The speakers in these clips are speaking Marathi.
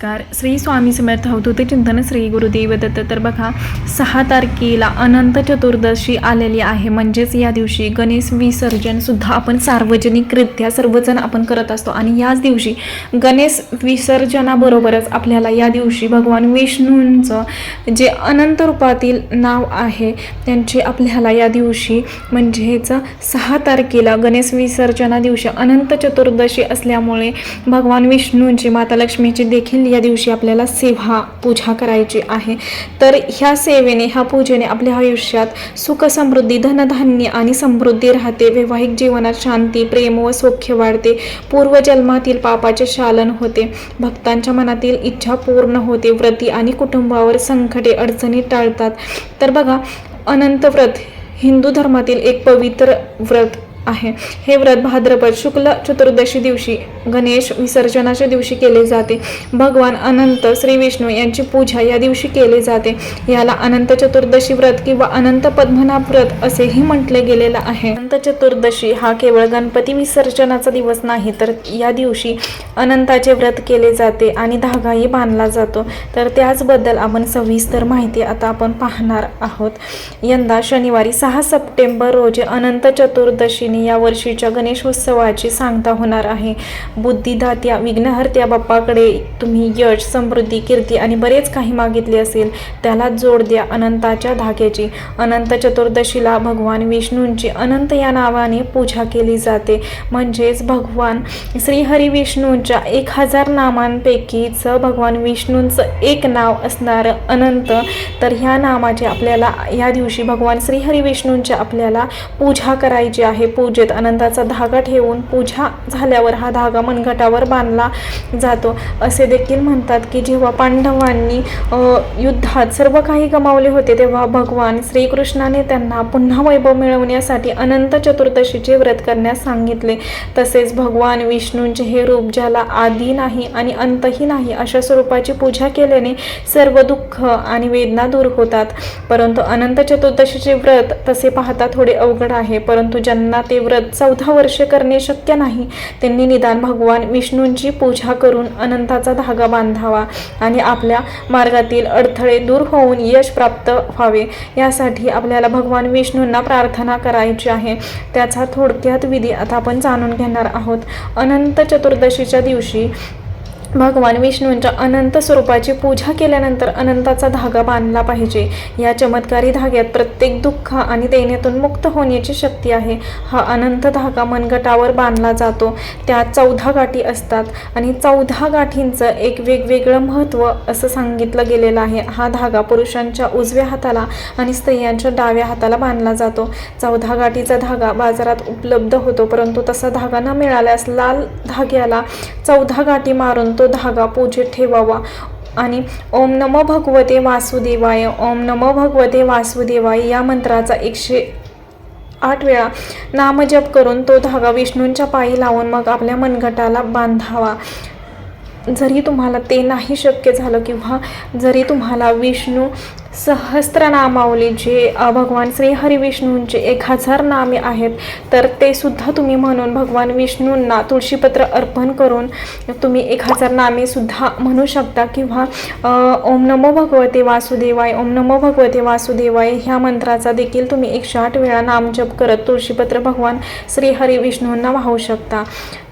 नमस्कार. श्री स्वामी समर्थ होते चिंतन श्री गुरुदेव दत्त. तर बघा सहा तारखेला अनंत चतुर्दशी आलेली आहे. म्हणजेच या दिवशी गणेश विसर्जनसुद्धा आपण सार्वजनिकरित्या सर्वजण आपण करत असतो. आणि याच दिवशी गणेश विसर्जनाबरोबरच आपल्याला या दिवशी भगवान विष्णूंचं जे अनंत रूपातील नाव आहे त्यांची आपल्याला या दिवशी म्हणजेच सहा तारखेला गणेश विसर्जना दिवशी अनंत चतुर्दशी असल्यामुळे भगवान विष्णूंची माता लक्ष्मीची देखील या दिवशी आपल्याला सेवा पूजा करायची आहे. तर ह्या सेवेने ह्या पूजेने आपल्या आयुष्यात सुख समृद्धी धनधान्य आणि समृद्धी राहते. वैवाहिक जीवनात शांती प्रेम व सौख्य वाढते. पूर्वजन्मातील पापाचे शालन होते. भक्तांच्या मनातील इच्छा पूर्ण होते. व्रती आणि कुटुंबावर संकटे अडचणी टाळतात. तर बघा अनंत व्रत हिंदू धर्मातील एक पवित्र व्रत आहे. हे व्रत भाद्रपद शुक्ल चतुर्दशी दिवशी गणेश विसर्जनाच्या दिवशी केले जाते. भगवान अनंत श्री विष्णू यांची पूजा या दिवशी केली जाते. याला अनंत चतुर्दशी व्रत किंवा अनंत पद्मनाभ व्रत असेही म्हटले गेलेलं आहे. अनंत चतुर्दशी हा केवळ गणपती विसर्जनाचा दिवस नाही तर या दिवशी अनंताचे व्रत केले जाते आणि धागाही बांधला जातो. तर त्याचबद्दल आपण सविस्तर माहिती आता आपण पाहणार आहोत. यंदा शनिवारी सहा सप्टेंबर रोजी अनंत चतुर्दशीने या वर्षीच्या गणेशोत्सवाची सांगता होणार आहे. बुद्धिदात्या विघ्नहर्त्या बाप्पाकडे तुम्ही यश समृद्धी कीर्ती आणि बरेच काही मागितले असेल त्याला जोड द्या अनंताच्या धाग्याची. अनंत चतुर्दशीला भगवान विष्णूंची अनंत या नावाने पूजा केली जाते. म्हणजेच भगवान श्रीहरी विष्णूंच्या एक हजार नामांपैकीच भगवान विष्णूंचं एक नाव असणारं अनंत. तर ह्या नामाचे आपल्याला या दिवशी भगवान श्रीहरी विष्णूंच्या आपल्याला पूजा करायची आहे. पूजेत अनंताचा धागा ठेवून पूजा झाल्यावर हा धागा मनगटावर बांधला जातो. असे देखील म्हणतात की जेव्हा पांडवांनी युद्धात सर्व काही गमावले होते तेव्हा भगवान श्रीकृष्णाने त्यांना पुन्हा वैभव मिळवण्यासाठी अनंत चतुर्दशीचे व्रत करण्यास सांगितले. तसेच भगवान विष्णूंचे हे रूप ज्याला आधी नाही आणि अंतही नाही अशा स्वरूपाची पूजा केल्याने सर्व दुःख आणि वेदना दूर होतात. परंतु अनंत चतुर्दशीचे व्रत तसे पाहता थोडे अवघड आहे. परंतु ज्यांना ते व्रत चौदा वर्षे करणे शक्य नाही. त्यांनी निदान भगवान विष्णूंची पूजा करून अनंताचा धागा बांधावा आणि आपल्या मार्गातील अडथळे दूर होऊन यश प्राप्त व्हावे. यासाठी आपल्याला भगवान विष्णूंना प्रार्थना करायची आहे. त्याचा थोडक्यात विधी आता आपण जाणून घेणार आहोत. अनंत चतुर्दशीच्या दिवशी भगवान विष्णूंच्या अनंत स्वरूपाची पूजा केल्यानंतर अनंताचा धागा बांधला पाहिजे. या चमत्कारी धाग्यात प्रत्येक दुःख आणि देण्यातून मुक्त होण्याची शक्ती आहे. हा अनंत धागा मनगटावर बांधला जातो. त्यात चौदा गाठी असतात आणि चौदा गाठींचं एक वेगवेगळं महत्त्व असं सांगितलं गेलेलं आहे. हा धागा पुरुषांच्या उजव्या हाताला आणि स्त्रियांच्या डाव्या हाताला बांधला जातो. चौदा गाठीचा धागा बाजारात उपलब्ध होतो परंतु तसा धागा न मिळाल्यास लाल धाग्याला चौदा गाठी मारून तो धागा पूजेत ठेवावा. आणि ओम नमो भगवते वासुदेवाय ओम नमो भगवते वासुदेवाय या मंत्राचा एकशे आठ वेळा नामजप करून तो धागा विष्णूंच्या पायी लावून मग आपल्या मनगटाला बांधावा. जरी तुम्हाला ते नाही शक्य झालं किंवा जरी तुम्हाला विष्णू सहस्त्रनामावली जे भगवान श्री हरिविष्णूंचे एक हजार नामे आहेत. तर ते सुद्धा तुम्ही म्हणून भगवान विष्णूंना तुळशीपत्र अर्पण करून तुम्ही एक हजार नामे सुद्धा म्हणू शकता किंवा ओम नमो भगवते वासुदेवाय ओम नमो भगवते वासुदेवाय ह्या मंत्राचा देखील तुम्ही एकशे आठ वेळा नामजप करत तुळशीपत्र भगवान श्री हरिविष्णूंना वाहू शकता.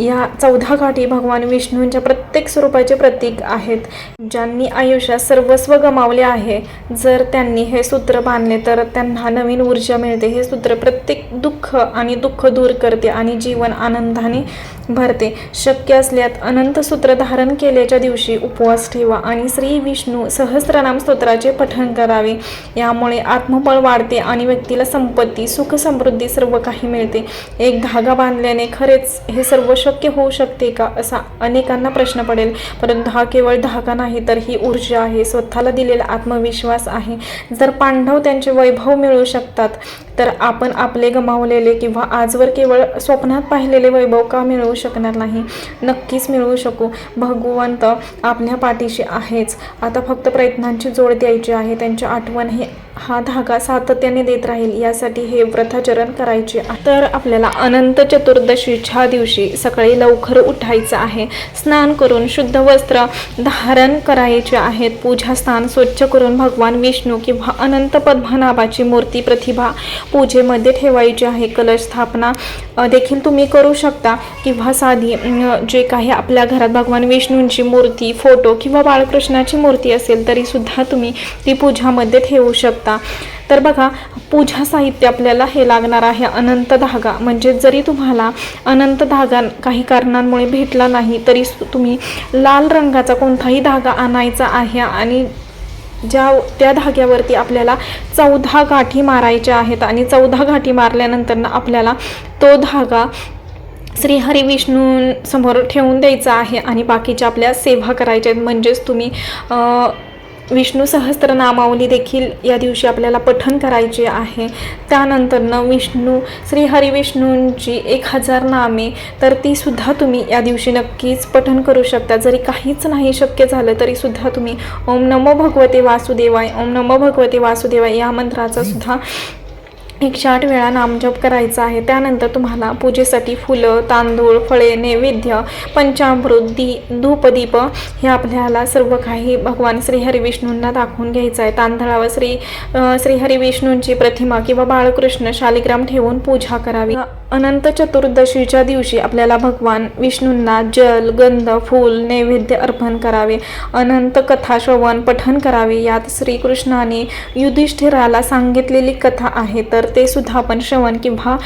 या चौदा गाठी भगवान विष्णूंच्या प्रत्येक स्वरूपाचे प्रतीक आहेत. ज्यांनी आयुष्यात सर्वस्व गमावले आहे. जर त्यांनी हे सूत्र बांधले तर त्यांना नवीन ऊर्जा मिळते. हे सूत्र प्रत्येक दुःख आणि दुःख दूर करते आणि जीवन आनंदाने भरते शक्य असल्यात अनंत सूत्र धारण केल्याच्या दिवशी उपवास ठेवा आणि श्री विष्णू सहस्रनाम स्तोत्राचे पठण करावे. यामुळे आत्मबळ वाढते आणि व्यक्तीला संपत्ती सुख समृद्धी सर्व काही मिळते. एक धागा बांधल्याने खरेच हे सर्व शक्य होऊ शकते का असा अनेकांना प्रश्न पडेल. परंतु हा केवळ धागा नाही तर ही ऊर्जा आहे. स्वतःला दिलेला आत्मविश्वास आहे. जर पांडव त्यांचे वैभव मिळू शकतात तर आपण आपले गमावलेले किंवा आजवर केवळ स्वप्नात पाहिलेले वैभव का मिळवू शकणार नाही? नक्कीच मिळवू शकू. भगवंत आपल्या पाठीशी आहेच. आता फक्त प्रयत्नांची जोड द्यायची आहे. त्यांची आठवण हे हा धागा सातत्याने देत राहील. यासाठी हे व्रताचरण करायचे तर आपल्याला अनंत चतुर्दशीच्या दिवशी सकाळी लवकर उठायचं आहे. स्नान करून शुद्ध वस्त्र धारण करायचे आहेत पूजा स्थान स्वच्छ करून भगवान विष्णू किंवा अनंत पद्मनाभाची मूर्ती प्रतिभा पूजेमध्ये ठेवायची आहे. कलश स्थापना देखील तुम्ही करू शकता. किंवा साधी जे काही आपल्या घरात भगवान विष्णूंची मूर्ती फोटो किंवा बाळकृष्णाची मूर्ती असेल तरीसुद्धा तुम्ही ती पूजामध्ये ठेवू शकता. तर बघा पूजा साहित्य आपल्याला हे लागणार आहे अनंत धागा. म्हणजे जरी तुम्हाला अनंत धागा काही कारणांमुळे भेटला नाही तरी सु- तुम्ही लाल रंगाचा कोणताही धागा आणायचा आहे आणि ज्या त्या धाग्यावरती आपल्याला चौदा गाठी मारायच्या आहेत आणि चौदा गाठी मारल्यानंतर ना आपल्याला तो धागा श्री हरी विष्णूंसमोर ठेवून द्यायचा आहे आणि बाकीच्या आपल्या सेवा करायच्या आहेत. म्हणजेच तुम्ही विष्णू सहस्त्रनामावली देखील या दिवशी आपल्याला पठन करायचे आहे. त्यानंतरनं विष्णू श्री हरिविष्णूंची एक हजार नामे तर ती सुद्धा तुम्ही या दिवशी नक्कीच पठन करू शकता. जरी काहीच नाही शक्य झालं तरी सुद्धा तुम्ही ओम नमो भगवते वासुदेवाय ओम नमो भगवते वासुदेवाय या मंत्राचा सुद्धा एकशे आठ वेळा नामजप करायचा आहे. त्यानंतर तुम्हाला पूजेसाठी फुलं तांदूळ फळे नैवेद्य पंचामृत दी धूपदीप हे आपल्याला सर्व काही भगवान श्रीहरी विष्णूंना दाखवून घ्यायचं आहे. तांदळावर श्री श्रीहरी विष्णूंची प्रतिमा किंवा बाळकृष्ण शालिग्राम ठेवून पूजा करावी. अनंत चतुर्दशीच्या दिवशी आपल्याला भगवान विष्णूंना जल गंध फूल नैवेद्य अर्पण करावे. अनंत कथा श्रवण पठन करावे. यात श्रीकृष्णाने युधिष्ठिराला सांगितलेली कथा आहे. तर ते सुद्धा आपण श्रवण किंवा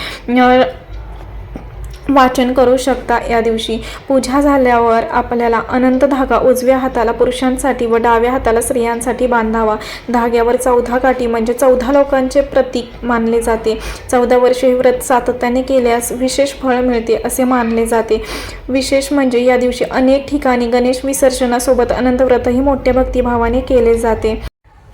वाचन करू शकता या दिवशी. पूजा झाल्यावर आपल्याला अनंत धागा उजव्या हाताला पुरुषांसाठी व डाव्या हाताला स्त्रियांसाठी बांधावा. धाग्यावर चौदा काठी म्हणजे चौदा लोकांचे प्रतीक मानले जाते. चौदा वर्षे हे व्रत सातत्याने केल्यास विशेष फळ मिळते असे मानले जाते. विशेष म्हणजे या दिवशी अनेक ठिकाणी गणेश विसर्जनासोबत अनंत व्रतही मोठ्या भक्तिभावाने केले जाते.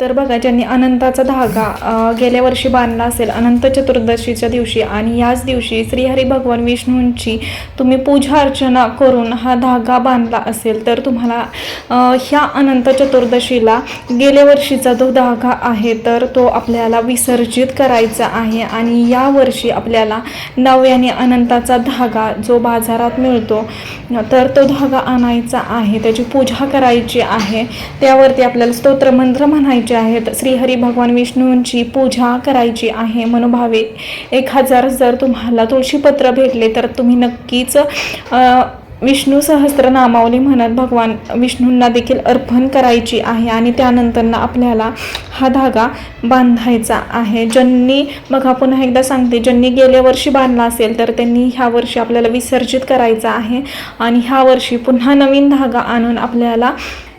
तर बघा ज्यांनी अनंताचा धागा गेल्या वर्षी बांधला असेल अनंत चतुर्दशीच्या दिवशी आणि याच दिवशी श्रीहरी भगवान विष्णूंची तुम्ही पूजा अर्चना करून हा धागा बांधला असेल तर तुम्हाला ह्या अनंत चतुर्दशीला गेल्या वर्षीचा जो धागा आहे तर तो आपल्याला विसर्जित करायचा आहे आणि या वर्षी आपल्याला नव्याने अनंताचा धागा जो बाजारात मिळतो तर तो धागा आणायचा आहे त्याची पूजा करायची आहे. त्यावरती आपल्याला स्तोत्रमंत्र म्हणायचे आहेत श्रीहरी भगवान विष्णूंची पूजा करायची आहे मनोभावे. एक हजार जर तुम्हाला तुळशीपत्र भेटले तर तुम्ही नक्कीच विष्णू सहस्त्र नामावली म्हणत भगवान विष्णूंना देखील अर्पण करायची आहे आणि त्यानंतरनं आपल्याला हा धागा बांधायचा आहे. ज्यांनी बघा पुन्हा एकदा सांगते ज्यांनी गेल्या वर्षी बांधला असेल तर त्यांनी ह्या वर्षी आपल्याला विसर्जित करायचा आहे. आणि ह्या वर्षी पुन्हा नवीन धागा आणून आपल्याला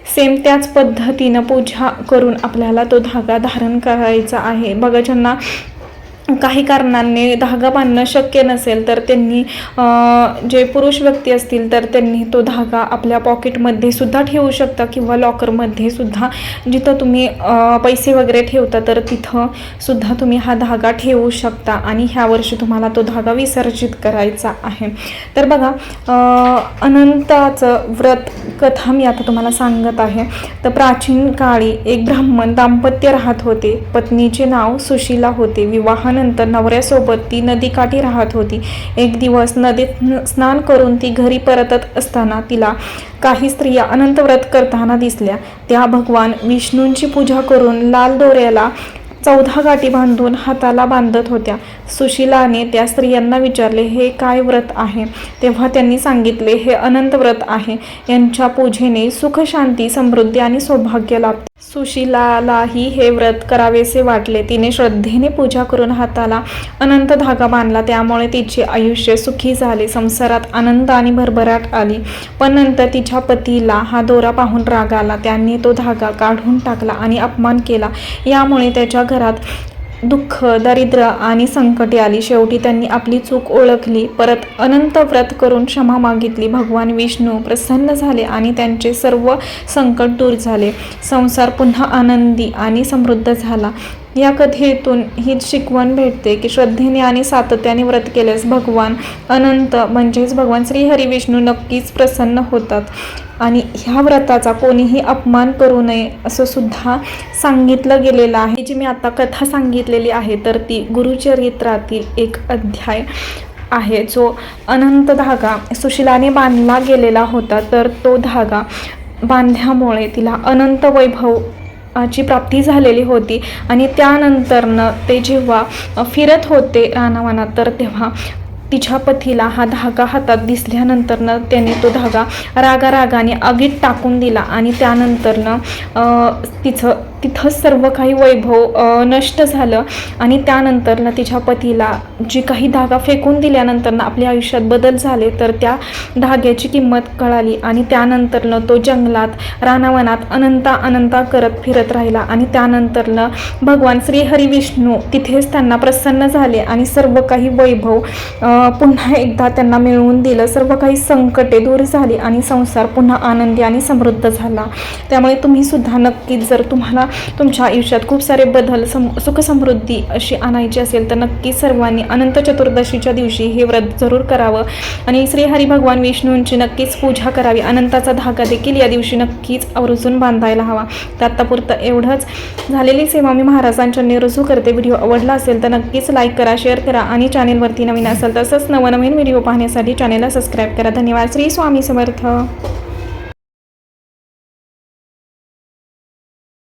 सेम त्याच पद्धतीनं पूजा करून आपल्याला तो धागा धारण करायचा आहे. बघा ज्यांना काही कारणांनी धागा बांधणं शक्य नसेल तर त्यांनी जे पुरुष व्यक्ती असतील तर त्यांनी तो धागा आपल्या पॉकेटमध्ये सुद्धा ठेवू शकता किंवा लॉकरमध्ये सुद्धा. जिथं तुम्ही पैसे वगैरे ठेवता तर तिथं सुद्धा तुम्ही हा धागा ठेवू शकता आणि ह्या वर्षी तुम्हाला तो धागा विसर्जित करायचा आहे. तर बघा अनंताचं व्रत कथा मी आता तुम्हाला सांगत आहे. तर प्राचीन काळी एक ब्राह्मण दाम्पत्य राहत होते. पत्नीचे नाव सुशीला होते. विवाहानंतर नवऱ्यासोबत ती नदीकाठी राहत होती. एक दिवस नदीत स्नान करून ती घरी परतत असताना तिला काही स्त्रिया अनंत व्रत करताना दिसल्या. त्या भगवान विष्णूंची पूजा करून लाल दोऱ्याला चौदा गाठी बांधून हाताला बांधत होत्या. सुशिलाने त्या स्त्रियांना विचारले हे काय व्रत आहे? तेव्हा त्यांनी सांगितले हे अनंत व्रत आहे. यांच्या पूजेने सुख शांती समृद्धी आणि सौभाग्य लाभते. सुशिलालाही हे व्रत करावेसे वाटले. तिने श्रद्धेने पूजा करून हाताला अनंत धागा बांधला. त्यामुळे तिचे आयुष्य सुखी झाले. संसारात आनंद आणि भरभराट आली. पण नंतर तिच्या पतीला हा दोरा पाहून राग आला. त्यांनी तो धागा काढून टाकला आणि अपमान केला. यामुळे त्याच्या घरात दुःख दारिद्र्य आणि संकटे आली शेवटी त्यांनी आपली चूक ओळखली. परत अनंत व्रत करून क्षमा मागितली. भगवान विष्णू प्रसन्न झाले आणि त्यांचे सर्व संकट दूर झाले. संसार पुन्हा आनंदी आणि समृद्ध झाला. या कथेतून हीच शिकवण भेटते की श्रद्धेने आणि सातत्याने व्रत केल्यास भगवान अनंत म्हणजेच भगवान श्रीहरी विष्णू नक्कीच प्रसन्न होतात. आणि ह्या व्रताचा कोणीही अपमान करू नये असं सुद्धा सांगितलं गेलेलं आहे. जी मी आता कथा सांगितलेली आहे तर ती गुरुचरित्रातील एक अध्याय आहे. जो अनंत धागा सुशिलाने बांधला गेलेला होता तर तो धागा बांधल्यामुळे तिला अनंत वैभव ची प्राप्ती झालेली होती. आणि त्यानंतरनं ते जेव्हा फिरत होते रानावनात तर तेव्हा तिच्या पतीला हा धागा हातात दिसल्यानंतरनं त्याने तो धागा रागारागाने आगीत टाकून दिला आणि त्यानंतरनं तिचं तिथं सर्व काही वैभव नष्ट झालं आणि त्यानंतरनं तिच्या पतीला जी काही धागा फेकून दिल्यानंतरनं आपल्या आयुष्यात बदल झाले तर त्या धाग्याची किंमत कळाली आणि त्यानंतरनं तो जंगलात रानावनात अनंता अनंता करत फिरत राहिला आणि त्यानंतरनं भगवान श्री हरिविष्णू तिथेच त्यांना प्रसन्न झाले आणि सर्व काही वैभव पुन्हा एकदा त्यांना मिळवून दिलं. सर्व काही संकटे दूर झाली आणि संसार पुन्हा आनंदी आणि समृद्ध झाला. त्यामुळे तुम्ही सुद्धा नक्कीच जर तुम्हाला तुमच्या आयुष्यात खूप सारे बदल सम सुखसमृद्धी अशी आणायची असेल तर नक्की सर्वांनी अनंत चतुर्दशीच्या दिवशी हे व्रत जरूर करावं. आणि श्री हरी भगवान विष्णूंची नक्कीच पूजा करावी. अनंताचा धागा देखील या दिवशी नक्कीच आवर्जून बांधायला हवा. तर आत्तापुरतं एवढंच. झालेली सेवा मी महाराजांच्या रुजू करते. व्हिडिओ आवडला असेल तर नक्कीच लाईक करा शेअर करा आणि चॅनेलवरती नवीन असेल तर तसंच नवनवीन व्हिडिओ पाहण्यासाठी चॅनेलला सबस्क्राईब करा. धन्यवाद. श्री स्वामी समर्थ.